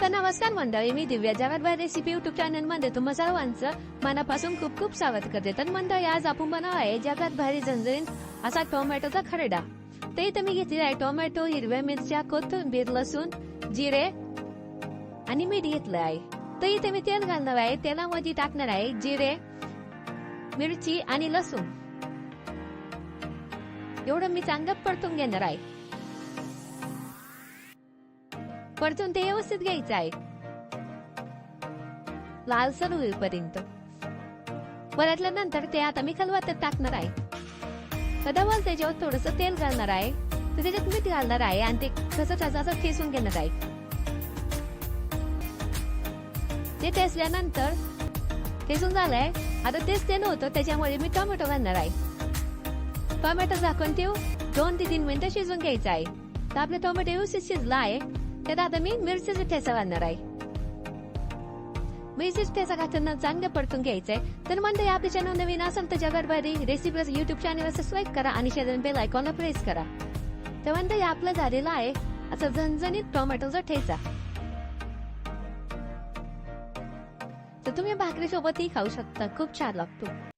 तर नमस्कार मंडळी मी दिव्या जवादबाई रेसिपी युट्यूब चॅनलमध्ये तुम्हा सर्वांचं मनापासून खूप खूप स्वागत करते. तर मंडळी आज आपण बनव आहे जगात भारी झणझणीत असा टोमॅटोचा खरडा. ते इथं मी घेतलेला आहे. टोमॅटो हिरव्या मिरच्या कोथिंबीर लसूण जिरे आणि मीठ घेतलं आहे. तर इथे मी तेल घालणार आहे. तेलामध्ये टाकणार आहे जिरे मिरची आणि लसूण. एवढं मी चांगलं परतून घेणार आहे. परतून ते व्यवस्थित घ्यायचं आहे. लालसर होईपर्यंत. परतल्यानंतर ते आता मी खलवातात टाकणार आहे. कदावर त्याच्यावर थोडस तेल घालणार आहे. तर त्याच्यात मीठ घालणार आहे आणि ते कसं त्याचं असं ठेसून घेणार आहे. ते ठेसल्यानंतर ठेसून झालंय. आता तेच ते नव्हतं त्याच्यामुळे मी टोमॅटो घालणार आहे. टोमॅटो झाकून ठेवू दोन ते तीन मिनिटं शिजवून घ्यायचं आहे. तर आपलं टोमॅटो व्यवस्थित शिजला आहे. त्यात आता मी मिरचीचा ठेचा घालणार आहे मिरचीच ठेचा घालताना चांगलं परतून घ्यायचंय तर म्हणते आपले चॅनल नवीन असेल तर जगभरी रेसिपीज युट्यूब चॅनल सबस्क्राईब करा आणि शेजारी बेल आयकॉनला प्रेस करा तर म्हणते आपलं झालेलं आहे असं झणझणीत टोमॅटोचा ठेचा तर तुम्ही भाकरी सोबतही खाऊ शकता खूप छान लागतो